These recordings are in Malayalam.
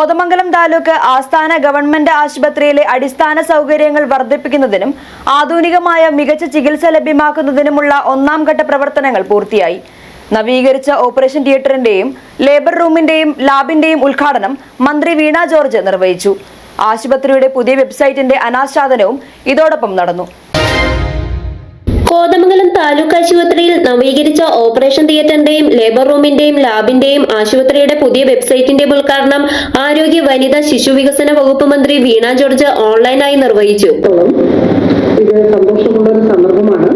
കോതമംഗലം താലൂക്ക് ആസ്ഥാന ഗവൺമെന്റ് ആശുപത്രിയിലെ അടിസ്ഥാന സൗകര്യങ്ങൾ വർദ്ധിപ്പിക്കുന്നതിനും ആധുനികമായ മികച്ച ചികിത്സ ലഭ്യമാക്കുന്നതിനുമുള്ള ഒന്നാം ഘട്ട പ്രവർത്തനങ്ങൾ പൂർത്തിയായി. നവീകരിച്ച ഓപ്പറേഷൻ തിയേറ്ററിന്റെയും ലേബർ റൂമിന്റെയും ലാബിന്റെയും ഉദ്ഘാടനം മന്ത്രി വീണ ജോർജ് നിർവഹിച്ചു. ആശുപത്രിയുടെ പുതിയ വെബ്സൈറ്റിന്റെ അനാച്ഛാദനവും ഇതോടൊപ്പം നടന്നു. കോതമംഗലം താലൂക്ക് ആശുപത്രിയിൽ നവീകരിച്ച ഓപ്പറേഷൻ തിയേറ്ററിന്റെയും ലേബർ റൂമിന്റെയും ലാബിന്റെയും ആശുപത്രിയുടെ പുതിയ വെബ്സൈറ്റിന്റെ ഉദ്ഘാടനം ആരോഗ്യ വനിതാ ശിശു വികസന വകുപ്പ് മന്ത്രി വീണ ജോർജ് ഓൺലൈനായി നിർവഹിച്ചു. ഇത് സന്തോഷമുള്ള ഒരു സന്ദർഭമാണ്.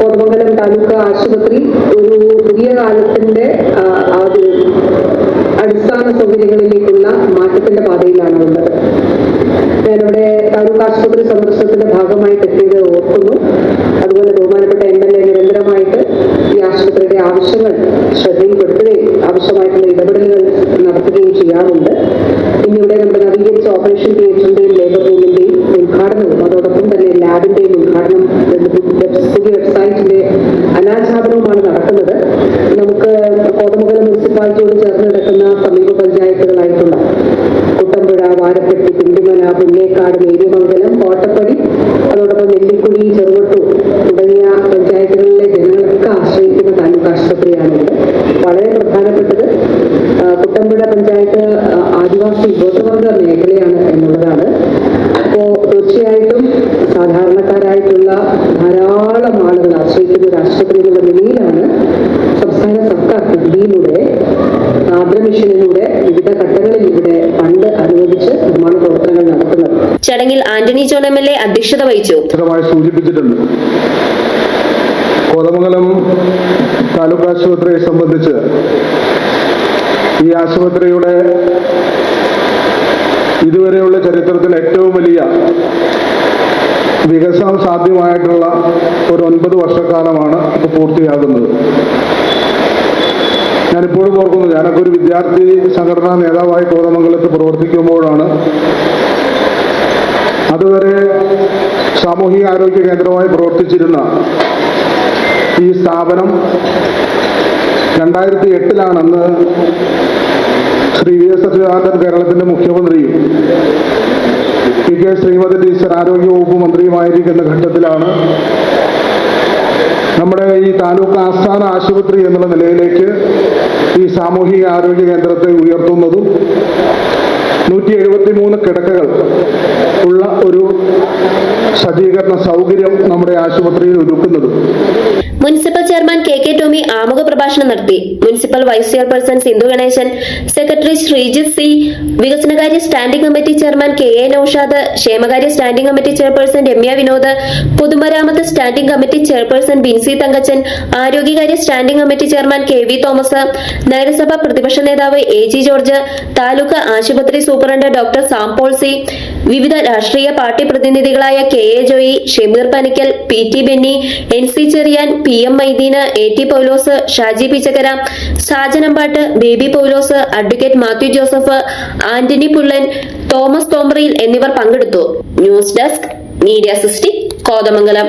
കോതമംഗലം താലൂക്ക് ആശുപത്രി ഒരു പുതിയ കാലത്തിന്റെ അടിസ്ഥാന സൗകര്യങ്ങളിലേക്കുള്ള മാറ്റത്തിന്റെ പാതയിലാണ് ഉള്ളത് ഞാനിവിടെ ആശുപത്രി സന്ദർശനത്തിന്റെ ഭാഗമായിട്ട് എത്തിയത് ഓർക്കുന്നു. അതുപോലെ ബഹുമാനപ്പെട്ട എം എൽ എ നിരന്തരമായിട്ട് ഈ ആശുപത്രിയുടെ ആവശ്യങ്ങൾ ശ്രദ്ധയിൽപ്പെടുത്തുകയും ആവശ്യമായിട്ടുള്ള ഇടപെടലുകൾ നടത്തുകയും ചെയ്യാറുണ്ട്. ഇന്നിവിടെ നമ്മുടെ നവീകരിച്ച ഓപ്പറേഷൻ തിയേറ്ററിന്റെയും ലേബർ റൂമിന്റെയും ഉദ്ഘാടനവും അതോടൊപ്പം തന്നെ ലാബിന്റെയും ഉദ്ഘാടനം വെബ്- കുട്ടമ്പുഴ വാരപ്പെട്ടി പിണ്ടിമല പുന്നേക്കാട് നേര്യമംഗലം കോട്ടപ്പടി അതോടൊപ്പം നെല്ലിക്കുഴി ചെറുവട്ടൂർ തുടങ്ങിയ പഞ്ചായത്തുകളിലെ ജനങ്ങളൊക്കെ ആശ്രയിക്കുന്ന താലൂക്ക് ആശുപത്രിയാണിത് വളരെ പ്രധാനപ്പെട്ടത് കുട്ടമ്പുഴ പഞ്ചായത്ത് ആദിവാസി ഗോത്രവർഗ മേഖലയാണ് എന്നുള്ളതാണ്. അപ്പോൾ തീർച്ചയായിട്ടും സാധാരണക്കാരായിട്ടുള്ള ധാരാളം ആളുകൾ ആശ്രയിക്കുന്ന ഒരു ആശുപത്രി എന്നുള്ള നിലയിലാണ് സംസ്ഥാന സർക്കാർ കിഡ്നിയിലൂടെ ആദ്ര മിഷനിലൂടെ വിവിധ ഘട്ടങ്ങളിൽ ചടങ്ങിൽ Antony John M L A അധ്യക്ഷത വഹിച്ചു. സൂചിപ്പിച്ചിട്ടുണ്ട്. കോതമംഗലം താലൂക്ക് ആശുപത്രിയെ സംബന്ധിച്ച് ഈ ആശുപത്രിയുടെ ഇതുവരെയുള്ള ചരിത്രത്തിൽ ഏറ്റവും വലിയ വികസനം സാധ്യമായിട്ടുള്ള ഒരു ഒൻപത് വർഷക്കാലമാണ് ഇപ്പോൾ പൂർത്തിയാകുന്നത്. ഞാനിപ്പോഴും ഓർക്കുന്നു ഞാനൊക്കെ ഒരു വിദ്യാർത്ഥി സംഘടനാ നേതാവായി കോതമംഗലത്ത് പ്രവർത്തിക്കുമ്പോഴാണ് സാമൂഹിക ആരോഗ്യ കേന്ദ്രമായി പ്രവർത്തിച്ചിരുന്ന ഈ സ്ഥാപനം രണ്ടായിരത്തി എട്ടിലാണെന്ന് ശ്രീ വി എസ് അച്യുതാനന്ദൻ കേരളത്തിന്റെ മുഖ്യമന്ത്രിയും പി കെ ശ്രീമതി ടീച്ചർ ആരോഗ്യ വകുപ്പ് മന്ത്രിയുമായിരിക്കുന്ന ഘട്ടത്തിലാണ് നമ്മുടെ ഈ താലൂക്ക് ആസ്ഥാന ആശുപത്രി എന്നുള്ള നിലയിലേക്ക് ഈ സാമൂഹിക ആരോഗ്യ കേന്ദ്രത്തെ ഉയർത്തുന്നതും നൂറ്റി എഴുപത്തി മൂന്ന് കിടക്കകൾ ഉള്ള ഒരു സജ്ജീകരണ സൗകര്യം നമ്മുടെ ആശുപത്രിയിൽ ഒരുക്കുന്നത്. Municipal chairman K K Tomy ആമുഖ പ്രഭാഷണം നടത്തി. Municipal vice chairperson Sindhu Ganesan secretary Sreejith C വികസനകാര്യ standing committee chairman K A Noushad ക്ഷേമകാര്യ standing committee chairperson Ramya Vinod പൊതുമരാമത്ത് standing committee chairperson Binsy Thankachan ആരോഗ്യകാര്യ standing committee chairman K V Thomas നഗരസഭാ പ്രതിപക്ഷ നേതാവ് എ ജി ജോർജ് താലൂക്ക് ആശുപത്രി സൂപ്രണ്ട് ഡോക്ടർ സാംപോൾ സി വിവിധ രാഷ്ട്രീയ party പ്രതിനിധികളായ K A Joy Shameer Panikkal P T Benny N C Cherian P M Mydeen A T Paulose Shaji Pichakkara Sajanampattu Baby Paulose advocate Mathew Joseph Antony Pullan Thomas Thombrayil എന്നിവർ പങ്കെടുത്തു. News desk media city Kothamangalam.